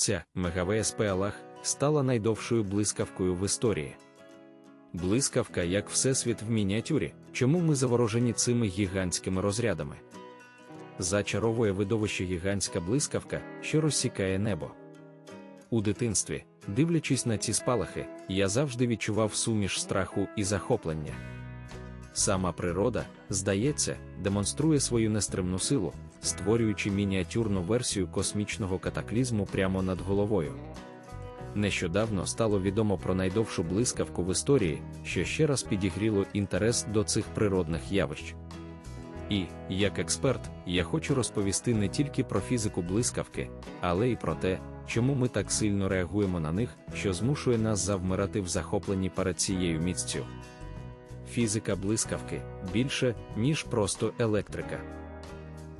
Ця МГВСП Аллах стала найдовшою блискавкою в історії. Блискавка як всесвіт в мініатюрі, чому ми заворожені цими гігантськими розрядами. Зачаровує видовище гігантська блискавка, що розсікає небо. У дитинстві, дивлячись на ці спалахи, я завжди відчував суміш страху і захоплення. Сама природа, здається, демонструє свою нестримну силу, створюючи мініатюрну версію космічного катаклізму прямо над головою. Нещодавно стало відомо про найдовшу блискавку в історії, що ще раз підігріло інтерес до цих природних явищ. І, як експерт, я хочу розповісти не тільки про фізику блискавки, але й про те, чому ми так сильно реагуємо на них, що змушує нас завмирати в захопленні перед цією місцю. Фізика блискавки більше, ніж просто електрика.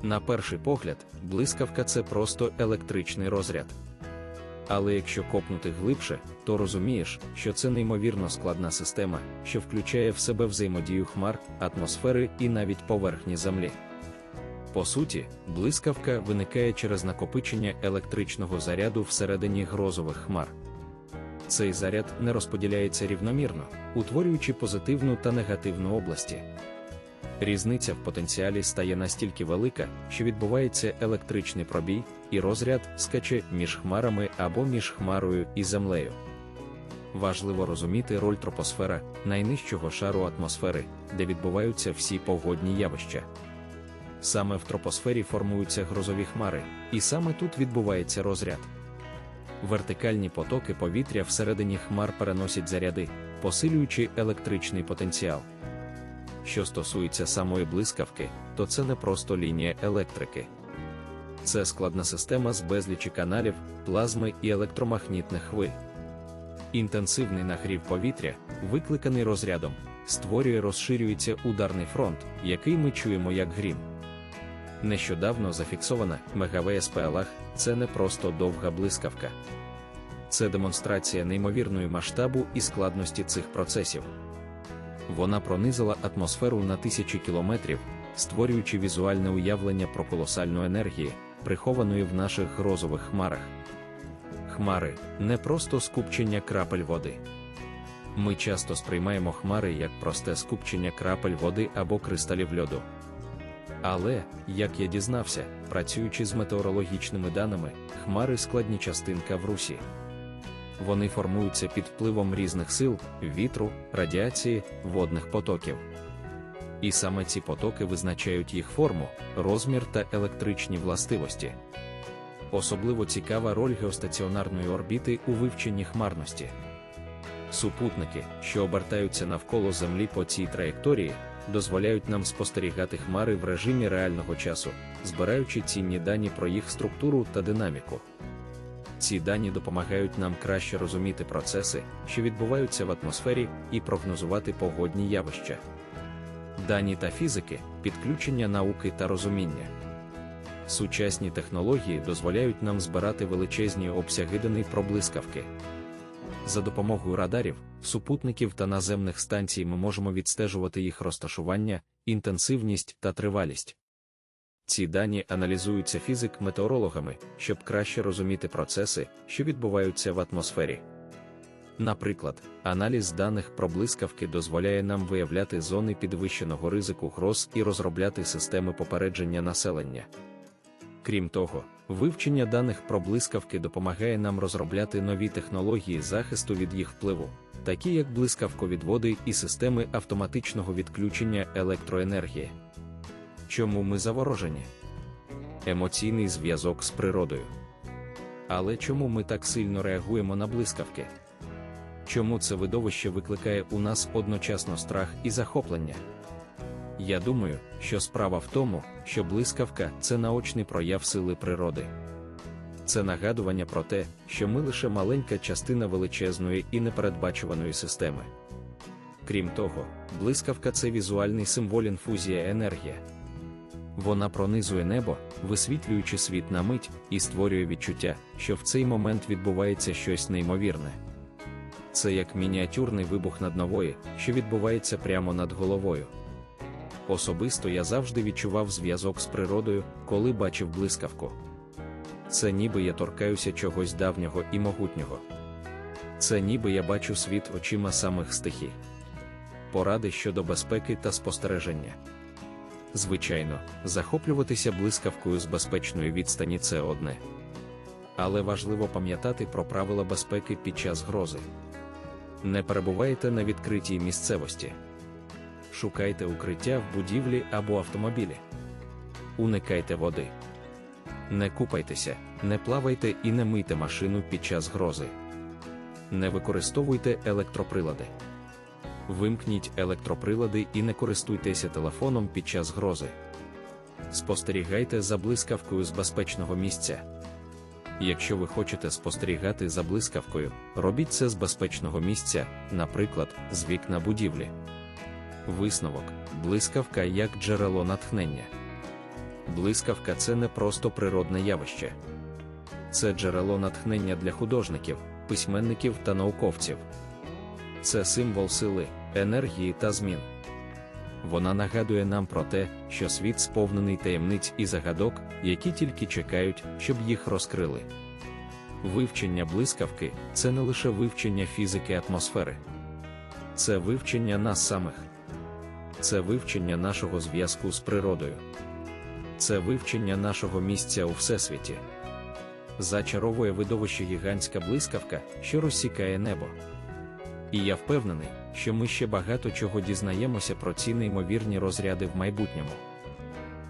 На перший погляд, блискавка це просто електричний розряд. Але якщо копнути глибше, то розумієш, що це неймовірно складна система, що включає в себе взаємодію хмар, атмосфери і навіть поверхні Землі. По суті, блискавка виникає через накопичення електричного заряду всередині грозових хмар. Цей заряд не розподіляється рівномірно, утворюючи позитивну та негативну області. Різниця в потенціалі стає настільки велика, що відбувається електричний пробій, і розряд скаче між хмарами або між хмарою і землею. Важливо розуміти роль тропосфера, найнижчого шару атмосфери, де відбуваються всі погодні явища. Саме в тропосфері формуються грозові хмари, і саме тут відбувається розряд. Вертикальні потоки повітря всередині хмар переносять заряди, посилюючи електричний потенціал. Що стосується самої блискавки, то це не просто лінія електрики. Це складна система з безлічі каналів, плазми і електромагнітних хвиль. Інтенсивний нагрів повітря, викликаний розрядом, створює розширюється ударний фронт, який ми чуємо як грім. Нещодавно зафіксована МГВСП Аллах – це не просто довга блискавка. Це демонстрація неймовірної масштабу і складності цих процесів. Вона пронизила атмосферу на тисячі кілометрів, створюючи візуальне уявлення про колосальну енергію, прихованої в наших грозових хмарах. Хмари не просто скупчення крапель води. Ми часто сприймаємо хмари як просте скупчення крапель води або кристалів льоду. Але, як я дізнався, працюючи з метеорологічними даними, хмари складні частинка в русі. Вони формуються під впливом різних сил, вітру, радіації, водних потоків. І саме ці потоки визначають їх форму, розмір та електричні властивості. Особливо цікава роль геостаціонарної орбіти у вивченні хмарності. Супутники, що обертаються навколо Землі по цій траєкторії, дозволяють нам спостерігати хмари в режимі реального часу, збираючи цінні дані про їх структуру та динаміку. Ці дані допомагають нам краще розуміти процеси, що відбуваються в атмосфері, і прогнозувати погодні явища. Дані та фізики, підключення науки та розуміння. Сучасні технології дозволяють нам збирати величезні обсяги даних про блискавки. За допомогою радарів, супутників та наземних станцій ми можемо відстежувати їх розташування, інтенсивність та тривалість. Ці дані аналізуються фізик-метеорологами, щоб краще розуміти процеси, що відбуваються в атмосфері. Наприклад, аналіз даних про блискавки дозволяє нам виявляти зони підвищеного ризику гроз і розробляти системи попередження населення. Крім того, вивчення даних про блискавки допомагає нам розробляти нові технології захисту від їх впливу, такі як блискавковідводи і системи автоматичного відключення електроенергії. Чому ми заворожені? Емоційний зв'язок з природою. Але чому ми так сильно реагуємо на блискавки? Чому це видовище викликає у нас одночасно страх і захоплення? Я думаю, що справа в тому, що блискавка це наочний прояв сили природи. Це нагадування про те, що ми лише маленька частина величезної і непередбачуваної системи. Крім того, блискавка це візуальний символ інфузія енергія. Вона пронизує небо, висвітлюючи світ на мить, і створює відчуття, що в цей момент відбувається щось неймовірне. Це як мініатюрний вибух над нової, що відбувається прямо над головою. Особисто я завжди відчував зв'язок з природою, коли бачив блискавку. Це ніби я торкаюся чогось давнього і могутнього. Це ніби я бачу світ очима самих стихій. Поради щодо безпеки та спостереження. Звичайно, захоплюватися блискавкою з безпечної відстані це одне. Але важливо пам'ятати про правила безпеки під час грози. Не перебувайте на відкритій місцевості. Шукайте укриття в будівлі або автомобілі. Уникайте води. Не купайтеся, не плавайте і не мийте машину під час грози. Не використовуйте електроприлади. Вимкніть електроприлади і не користуйтеся телефоном під час грози. Спостерігайте за блискавкою з безпечного місця. Якщо ви хочете спостерігати за блискавкою, робіть це з безпечного місця, наприклад, з вікна будівлі. Висновок блискавка як джерело натхнення. Блискавка це не просто природне явище, це джерело натхнення для художників, письменників та науковців. Це символ сили, енергії та змін. Вона нагадує нам про те, що світ сповнений таємниць і загадок, які тільки чекають, щоб їх розкрили. Вивчення блискавки це не лише вивчення фізики атмосфери, це вивчення нас самих, це вивчення нашого зв'язку з природою, це вивчення нашого місця у всесвіті. Зачаровує видовище гігантська блискавка, що розсікає небо. І я впевнений, що ми ще багато чого дізнаємося про ці неймовірні розряди в майбутньому.